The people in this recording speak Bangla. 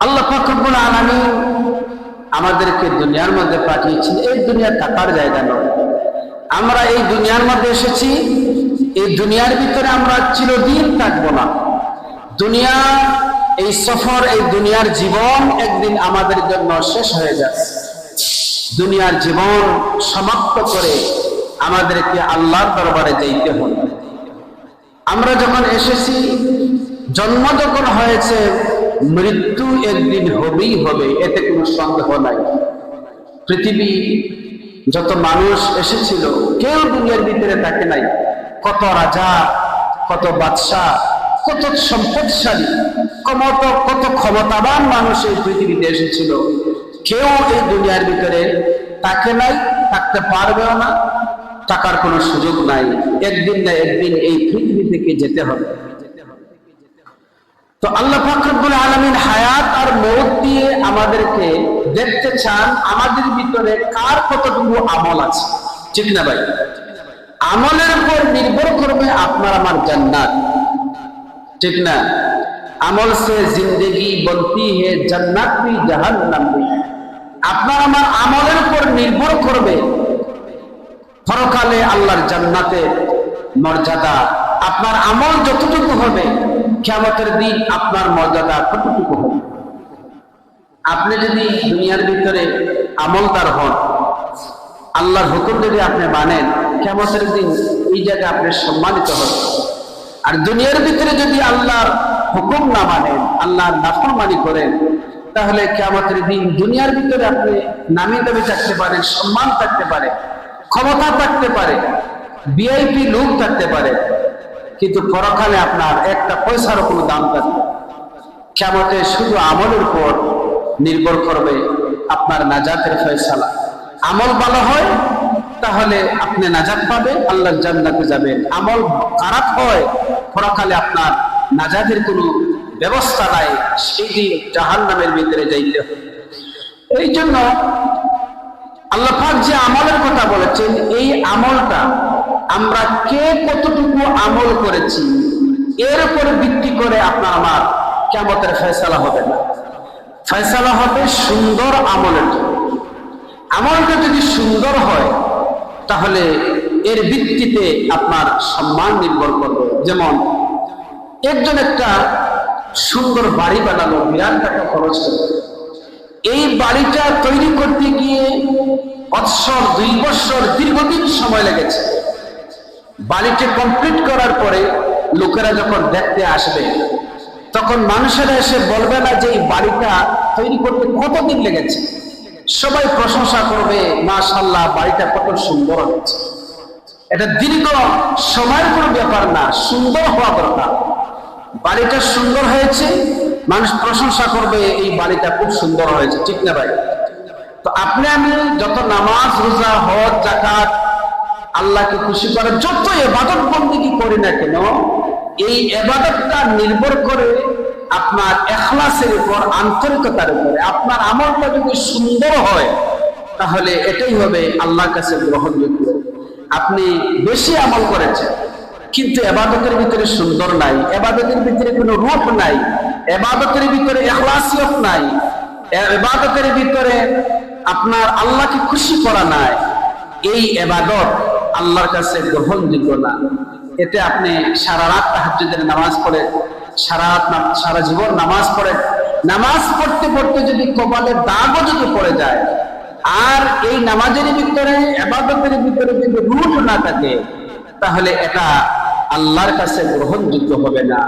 আল্লাহ ফাকরুল আলমী আমাদেরকে দুনিয়ার মধ্যে পাঠিয়েছেন। এই দুনিয়া থাকার জায়গা নয়। আমরা এই দুনিয়ার মধ্যে এসেছি। এই দুনিয়ার ভিতরে আমরা চিরদিন থাকব না। দুনিয়া, এই সফর, এই দুনিয়ার জীবন একদিন আমাদের জন্য শেষ হয়ে যাচ্ছে দুনিয়ার জীবন সমাপ্ত করে আমাদেরকে আল্লাহর দরবারে যাইতে হবে। আমরা যখন এসেছি, জন্ম যখন হয়েছে মৃত্যু একদিন হবেই হবে, এতে কোনো সন্দেহ নাই। পৃথিবী যত মানুষ এসেছিল, কেউ দুনিয়ার ভিতরে থাকে নাই। কত রাজা, কত বাদশাহ, কত সম্পদশালী কত কত ক্ষমতাবান মানুষ এই পৃথিবীতে এসেছিল। কেউ এই দুনিয়ার ভিতরে তাকে নাই, থাকতে পারবেও না টাকার কোনো সুযোগ নাই। একদিন না একদিন এই পৃথিবী থেকে যেতে হবে। তো আল্লাহ ফাকরুল আলমিন হায়াত আর মৌত দিয়ে আমাদেরকে দেখতে চান, আমাদের ভিতরে কার কতটুকু আমল আছে? ঠিক না ভাই? আমলের উপর নির্ভর করবে আপনার আমার জান্নাত। ঠিক না? আমল সে জিন্দগি বলতি হে জান্নাত ভি জাহান্নাম। আপনার আমার আমলের উপর নির্ভর করবে পরকালে আল্লাহর জান্নাতে মর্যাদা। আপনার আমল যতটুকু হবে কেমতের দিন আপনার মর্যাদা কতটুকু হবে? আপনি যদি দুনিয়ার ভিতরে আমলদার হন, আল্লাহর হুকুম যদি আপনি মানেন কেমতের দিন এই জায়গায় আপনি সম্মানিত হন আর দুনিয়ার ভিতরে যদি আল্লাহর হুকুম না মানেন, আল্লাহর নাফরমানি করেন, তাহলে কেমতের দিন দুনিয়ার ভিতরে আপনি নামি দামি থাকতে পারেন, সম্মান থাকতে পারে, ক্ষমতা থাকতে পারে, ভিআইপি লোক থাকতে পারে। কিন্তু পরকালে আপনার একটা পয়সারও কোনো দাম থাকবে কেমতে শুধু আমলের উপর নির্ভর করবে আপনার নাজাতের ফয়সালা। আমল ভালো হয়, তাহলে আপনি নাজাত পাবে আল্লাহ জান্নাতে যাবেন। আমল খারাপ হয় পরকালে আপনার নাজাতের কোনো ব্যবস্থা নাই দিন জাহান নামের ভিতরে যাইতে হবে। এই জন্য আল্লাহ যে আমলের কথা বলেছেন, এই আমলটা আমরা কে কতটুকু আমল করেছি, এর উপরে ভিত্তি করে আপনার আমার কেমতের ফয়সালা হবে না। ফয়সালা হবে সুন্দর আমলের আমলটা যদি সুন্দর হয়, তাহলে এর ভিত্তিতে আপনার সম্মান নির্ভর করবে। যেমন, একজন একটা সুন্দর বাড়ি বানালো, বিরাট টাকা খরচ করে এই বাড়িটা তৈরি করতে গিয়ে বৎসর, দুই বছর দীর্ঘদিন সময় লেগেছে। বাড়িটি কমপ্লিট করার পরে লোকেরা যখন দেখতে আসবে, তখন মানুষেরা এসে বলবে না যে এই বাড়িটা তৈরি করতে কতদিন লেগেছে। সবাই প্রশংসা করবে মাশাল্লাহ বাড়িটা কত সুন্দর হয়েছে। এটা দীর্ঘ সময়ের কোনো ব্যাপার না, সুন্দর হওয়া দরকার। বাড়িটা সুন্দর হয়েছে, মানুষ প্রশংসা করবে, এই বাড়িটা খুব সুন্দর হয়েছে, ঠিক না ভাই? তো আপনি আমি যত নামাজ, রোজা, হজ জাকাত আল্লাহকে খুশি করে যত এবাদত বন্দিগি করি না কেন, এই এবাদতটা নির্ভর করে আপনার এখলাসের উপর, আন্তরিকতার উপরে। আপনার আমলটা যদি সুন্দর হয়, তাহলে এটাই হবে আল্লাহর কাছে গ্রহণযোগ্য। আপনি বেশি আমল করেছেন, কিন্তু এবাদতের ভিতরে সুন্দর নাই, এবাদতের ভিতরে কোনো রূপ নাই, এবাদতের ভিতরে এখলাসিয়ত নাই, এবাদতের ভিতরে আপনার আল্লাহকে খুশি করা নাই, এই এবাদত আল্লাহর কাছে গ্রহণযোগ্য না। এতে আপনি সারা রাত তাহাজ্জুদের নামাজ পড়ে সারা রাত সারা জীবন নামাজ পড়ে। নামাজ পড়তে পড়তে যদি কপালে দাগও যদি পড়ে যায়, আর এই নামাজের ভিতরে এবাদতের ভিতরে যদি রুট না থাকে, তাহলে এটা আল্লাহর কাছে গ্রহণযোগ্য হবে না।